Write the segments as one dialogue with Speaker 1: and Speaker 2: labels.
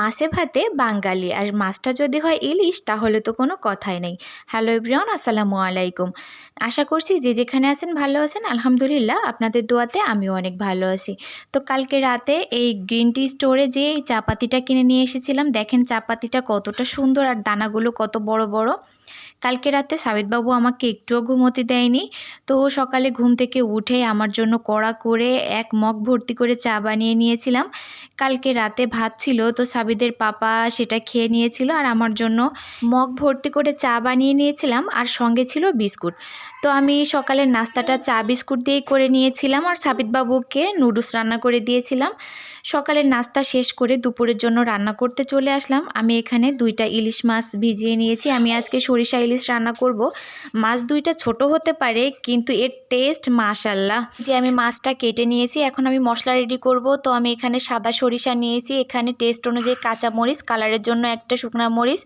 Speaker 1: মাছে ভাতে বাঙালি। আর মাছটা যদি হয় ইলিশ, তাহলে তো কোনো কথাই নেই। হ্যালো এভরিওয়ান আসসালামু আলাইকুম। আশা করছি যে যেখানে আছেন ভালো আছেন, আলহামদুলিল্লাহ। আপনাদের দোয়াতে আমিও অনেক ভালো আছি। তো কালকে রাতে এই গ্রিন টি স্টোরে যে এই চাপাতিটা কিনে নিয়ে এসেছিলাম। দেখেন চাপাতিটা কতটা সুন্দর আর দানাগুলো কত বড় বড়। কালকে রাতে সাবিতবাবু আমাকে একটুও ঘুমোতে দেয়নি। তো সকালে ঘুম থেকে উঠে আমার জন্য কড়া করে এক মগ ভর্তি করে চা বানিয়ে নিয়েছিলাম। কালকে রাতে ভাত ছিল, তো সাবিদের পাপা সেটা খেয়ে নিয়েছিল আর আমার জন্য মগ ভর্তি করে চা বানিয়ে নিয়েছিলাম আর সঙ্গে ছিল বিস্কুট। তো আমি সকালের নাস্তাটা চা বিস্কুট দিয়েই করে নিয়েছিলাম আর সাবিতবাবুকে নুডলস রান্না করে দিয়েছিলাম। সকালের নাস্তা শেষ করে দুপুরের জন্য রান্না করতে চলে আসলাম। আমি এখানে দুইটা ইলিশ মাছ ভিজিয়ে নিয়েছি। আমি আজকে সরিষা ইলিশ রান্না করব। মাছ দুইটা ছোট হতে পারে, কিন্তু এর টেস্ট মাশাল্লাহ যে আমি মাছটা কেটে নিয়েছি, এখন আমি মশলা রেডি করব। তো আমি এখানে সাদা সরিষা নিয়েছি, এখানে টেস্ট অনুযায়ী কাঁচা মরিচ কালারের জন্য একটা শুকনা মরিচ,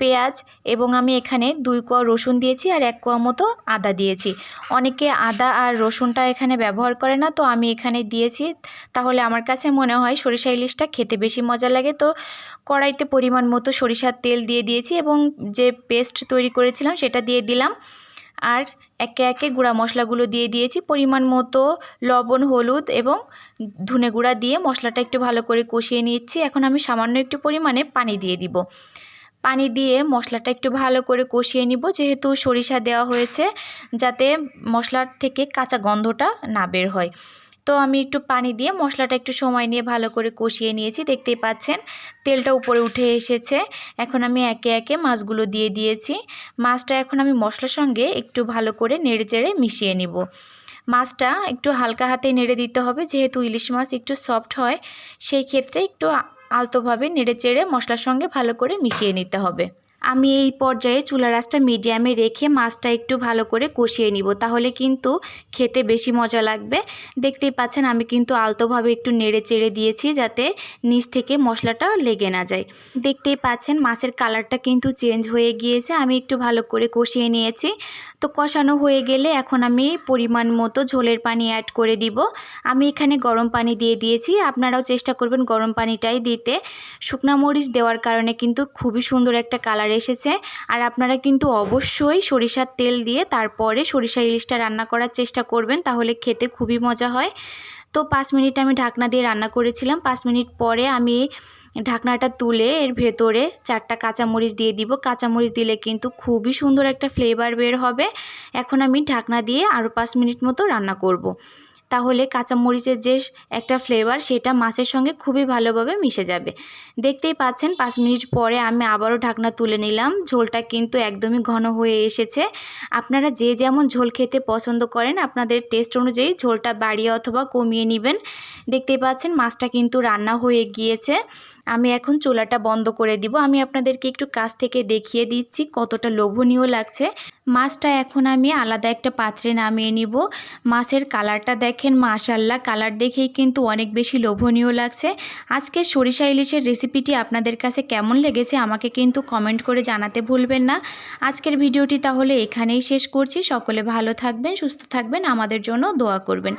Speaker 1: পেঁয়াজ, এবং আমি এখানে দুই কোয়া রসুন দিয়েছি আর এক কোয়া মতো আদা দিয়েছি। অনেকে আদা আর রসুনটা এখানে ব্যবহার করে না, তো আমি এখানে দিয়েছি। তাহলে আমার কাছে মনে হয় সরিষা ইলিশটা খেতে বেশি মজা লাগে। তো কড়াইতে পরিমাণ মতো সরিষার তেল দিয়ে দিয়েছি, এবং যে পেস্ট তৈরি করেছিলাম, সেটা দিয়ে দিলাম। আর একে একে গুঁড়া মশলাগুলো দিয়ে দিয়েছি। পরিমাণ মতো লবণ, হলুদ এবং ধনে গুঁড়া দিয়ে মশলাটা একটু ভালো করে কষিয়ে নিচ্ছি এখন আমি সামান্য একটু পরিমাণে পানি দিয়ে দিব। পানি দিয়ে মশলাটা একটু ভালো করে কষিয়ে নিব। যেহেতু সরিষা দেওয়া হয়েছে, যাতে মশলার থেকে কাঁচা গন্ধটা না বের হয়। তো আমি একটু পানি দিয়ে মশলাটা একটু সময় নিয়ে ভালো করে কষিয়ে নিয়েছি, দেখতেই পাচ্ছেন। তেলটা উপরে উঠে এসেছে। এখন আমি একে একে মাছগুলো দিয়ে দিয়েছি। মাছটা এখন আমি মশলার সঙ্গে একটু ভালো করে নেড়ে চেড়ে মিশিয়ে নিব। মাছটা একটু হালকা হাতে নেড়ে দিতে হবে, যেহেতু ইলিশ মাছ একটু সফট হয়, সেই ক্ষেত্রে একটু আলতোভাবে নেড়ে চেড়ে মশলার সঙ্গে ভালো করে মিশিয়ে নিতে হবে। আমি এই পর্যায়ে চুলা রাসটা মিডিয়ামে রেখে মাছটা একটু ভালো করে কষিয়ে নিব। তাহলে কিন্তু খেতে বেশি মজা লাগবে। দেখতেই পাচ্ছেন, আমি কিন্তু আলতোভাবে একটু নেড়ে চেড়ে দিয়েছি যাতে নিচ থেকে মশলাটা লেগে না যায়। দেখতেই পাচ্ছেন, মাছের কালারটা কিন্তু চেঞ্জ হয়ে গিয়েছে। আমি একটু ভালো করে কষিয়ে নিয়েছি। তো কষানো হয়ে গেলে এখন আমি পরিমাণ মতো ঝোলের পানি অ্যাড করে দিব। আমি এখানে গরম পানি দিয়ে দিয়েছি। আপনারাও চেষ্টা করবেন গরম পানিটাই দিতে। শুকনা মরিচ দেওয়ার কারণে কিন্তু খুবই সুন্দর একটা কালার এসেছে। আর আপনারা কিন্তু অবশ্যই সরিষার তেল দিয়ে তারপরে সরিষা ইলিশটা রান্না করার চেষ্টা করবেন, তাহলে খেতে খুবই মজা হয়। তো পাঁচ মিনিট আমি ঢাকনা দিয়ে রান্না করেছিলাম। পাঁচ মিনিট পরে আমি ঢাকনাটা তুলে এর ভেতরে চারটা কাঁচামরিচ দিয়ে দিব। কাঁচামরিচ দিলে কিন্তু খুবই সুন্দর একটা ফ্লেভার বের হবে। এখন আমি ঢাকনা দিয়ে আরও পাঁচ মিনিট মতো রান্না করব। তাহলে কাঁচামরিচের যে একটা ফ্লেভার সেটা মাছের সঙ্গে খুবই ভালোভাবে মিশে যাবে। দেখতেই পাচ্ছেন, পাঁচ মিনিট পরে আমি আবারও ঢাকনা তুলে নিলাম। ঝোলটা কিন্তু একদমই ঘন হয়ে এসেছে। আপনারা যে যেমন ঝোল খেতে পছন্দ করেন, আপনাদের টেস্ট অনুযায়ী ঝোলটা বাড়িয়ে অথবা কমিয়ে নেবেন। দেখতেই পাচ্ছেন, মাছটা কিন্তু রান্না হয়ে গিয়েছে। আমি এখন চুলাটা বন্ধ করে দিব। আমি আপনাদেরকে একটু কাছ থেকে দেখিয়ে দিচ্ছি কতটা লোভনীয় লাগছে। মাছটা এখন আমি আলাদা একটা পাত্রে নামিয়ে নিব। মাছের কালারটা দেখেন মাশাল্লাহ কালার দেখেই কিন্তু অনেক বেশি লোভনীয় লাগছে। আজকে সরিষা ইলিশের রেসিপিটি আপনাদের কাছে কেমন লেগেছে আমাকে কিন্তু কমেন্ট করে জানাতে ভুলবেন না। আজকের ভিডিওটি তাহলে এখানেই শেষ করছি। সকলে ভালো থাকবেন, সুস্থ থাকবেন, আমাদের জন্য দোয়া করবেন।